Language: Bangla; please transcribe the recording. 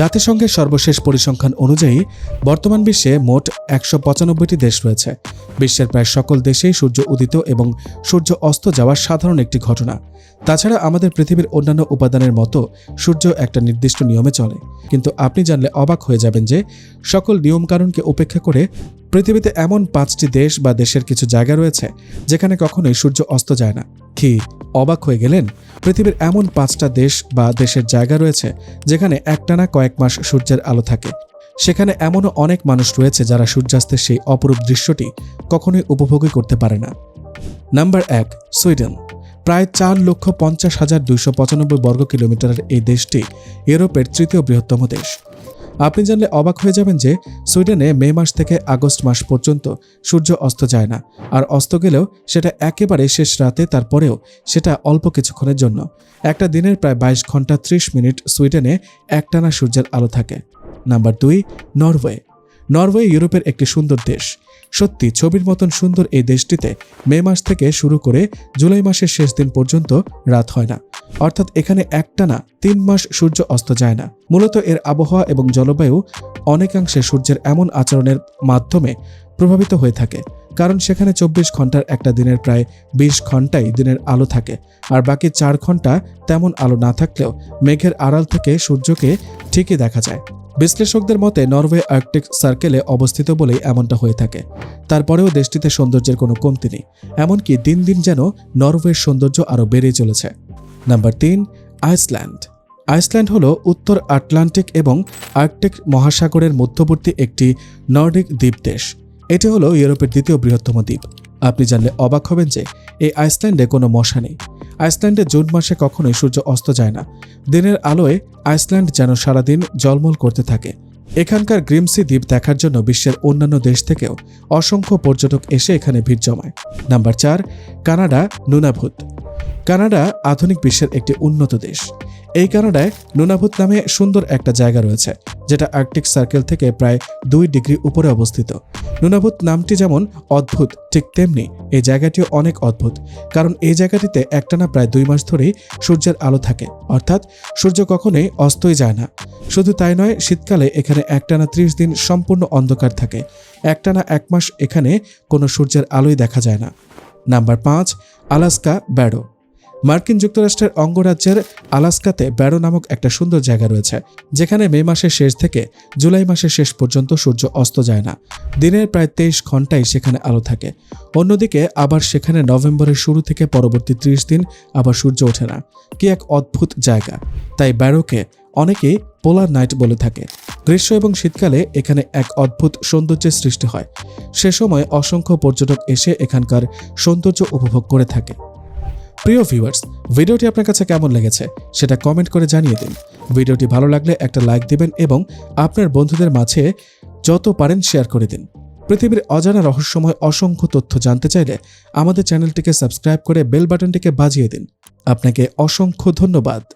জাতিসংঘের সর্বশেষ পরিসংখ্যান অনুযায়ী, বর্তমান বিশ্বে মোট একশো পঁচানব্বইটি দেশ রয়েছে। বিশ্বের প্রায় সকল দেশেই সূর্য উদিত এবং সূর্য অস্ত যাওয়া সাধারণ একটি ঘটনা। তাছাড়া আমাদের পৃথিবীর অন্যান্য উপাদানের মতো সূর্য একটা নির্দিষ্ট নিয়মে চলে। কিন্তু আপনি জানলে অবাক হয়ে যাবেন যে, সকল নিয়মকানুনকে উপেক্ষা করে পৃথিবীতে এমন পাঁচটি দেশ বা দেশের কিছু জায়গা রয়েছে, যেখানে কখনোই সূর্য অস্ত যায় না। কি অবাক হয়ে গেলেন? পৃথিবীর এমন পাঁচটা দেশ বা দেশের জায়গা রয়েছে, যেখানে একটানা কয়েক মাস সূর্যের আলো থাকে। সেখানে এমনও অনেক মানুষ রয়েছে যারা সূর্যাস্তের সেই অপরূপ দৃশ্যটি কখনোই উপভোগই করতে পারে না। নাম্বার এক, সুইডেন। প্রায় চার লক্ষ পঞ্চাশ হাজার দুইশো পঁচানব্বই বর্গ কিলোমিটারের এই দেশটি ইউরোপের তৃতীয় বৃহত্তম দেশ। আপনি জানলে অবাক হয়ে যাবেন যে সুইডেনে মে মাস থেকে আগস্ট মাস পর্যন্ত সূর্য অস্ত যায় না, আর অস্ত গেলেও সেটা একেবারে শেষ রাতে, তারপরেও সেটা অল্প কিছুক্ষণের জন্য। একটা দিনের প্রায় বাইশ ঘণ্টা ত্রিশ মিনিট সুইডেনে একটানা সূর্যের আলো থাকে। নাম্বার দুই, নরওয়ে। নরওয়ে ইউরোপের একটি সুন্দর দেশ। সত্যি, ছবির মতন সুন্দর এই দেশটিতে মে মাস থেকে শুরু করে জুলাই মাসের শেষ দিন পর্যন্ত রাত হয় না। অর্থাৎ এখানে একটানা তিন মাস সূর্য অস্ত যায় না। মূলত এর আবহাওয়া এবং জলবায়ু অনেকাংশে সূর্যের এমন আচরণের মাধ্যমে প্রভাবিত হয়ে থাকে। কারণ সেখানে চব্বিশ ঘণ্টার একটা দিনের প্রায় বিশ ঘন্টাই দিনের আলো থাকে। আর বাকি চার ঘণ্টা তেমন আলো না থাকলেও মেঘের আড়াল থেকে সূর্যকে ঠিকই দেখা যায়। বিশ্লেষকদের মতে, নরওয়ে আর্কটিক সার্কেলে অবস্থিত বলেই এমনটা হয়ে থাকে। তারপরেও দেশটিতে সৌন্দর্যের কোনো কমতি নেই, এমনকি দিন দিন যেন নরওয়ের সৌন্দর্য আরও বেড়েই চলেছে। নাম্বার তিন, আইসল্যান্ড। আইসল্যান্ড হল উত্তর আটলান্টিক এবং আর্কটিক মহাসাগরের মধ্যবর্তী একটি নর্ডিক দ্বীপ দেশ এটি হলো ইউরোপের দ্বিতীয় বৃহত্তম দ্বীপ। আপনি জানলে অবাক হবেন যে এই আইসল্যান্ডে কোনো মশা নেই। আইসল্যান্ডে জুন মাসে কখনোই সূর্য অস্ত যায় না। দিনের আলোয় আইসল্যান্ড যেন সারাদিন জলমল করতে থাকে। এখানকার গ্রিমসি দ্বীপ দেখার জন্য বিশ্বের অন্যান্য দেশ থেকেও অসংখ্য পর্যটক এসে এখানে ভিড় জমায়। নাম্বার চার, কানাডা নুনাভূত। কানাডা আধুনিক বিশ্বের একটি উন্নত দেশ। এই কানাডায় নুনাভূত নামে সুন্দর একটা জায়গা রয়েছে, যেটা আর্কটিক সার্কেল থেকে প্রায় দুই ডিগ্রি উপরে অবস্থিত। নুনাভূত নামটি যেমন অদ্ভুত, ঠিক তেমনি এই জায়গাটিও অনেক অদ্ভুত, কারণ এই জায়গাটিতে একটানা প্রায় দুই মাস ধরেই সূর্যের আলো থাকে, অর্থাৎ সূর্য কখনোই অস্তই যায় না। শুধু তাই নয়, শীতকালে এখানে একটানা ত্রিশ দিন সম্পূর্ণ অন্ধকার থাকে, একটানা এক মাস এখানে কোনো সূর্যের আলোই দেখা যায় না। নাম্বার পাঁচ, আলাস্কা ব্যাডো মার্কিন যুক্তরাষ্ট্রের অঙ্গরাজ্যের আলাস্কাতে ব্যারো নামক একটা সুন্দর জায়গা রয়েছে, যেখানে মে মাসের শেষ থেকে জুলাই মাসের শেষ পর্যন্ত সূর্য অস্ত যায় না। দিনের প্রায় তেইশ ঘন্টাই সেখানে আলো থাকে। অন্যদিকে আবার সেখানে নভেম্বরের শুরু থেকে পরবর্তী ত্রিশ দিন আবার সূর্য ওঠে না। কি এক অদ্ভুত জায়গা। তাই ব্যারোকে অনেকেই পোলার নাইট বলে থাকে। গ্রীষ্ম এবং শীতকালে এখানে এক অদ্ভুত সৌন্দর্যের সৃষ্টি হয়। সে সময় অসংখ্য পর্যটক এসে এখানকার সৌন্দর্য উপভোগ করে থাকে। প্রিয় ভিউয়ার্স, ভিডিওটি আপনার কাছে কেমন লেগেছে সেটা কমেন্ট করে জানিয়ে দিন। ভিডিওটি ভালো লাগলে একটা লাইক দিবেন এবং আপনার বন্ধুদের মাঝে যত পারেন শেয়ার করে দিন। পৃথিবীর অজানা রহস্যময় অসংখ্য তথ্য জানতে চাইলে আমাদের চ্যানেলটিকে সাবস্ক্রাইব করে বেল বাটনটিকে বাজিয়ে দিন। আপনাকে অসংখ্য ধন্যবাদ।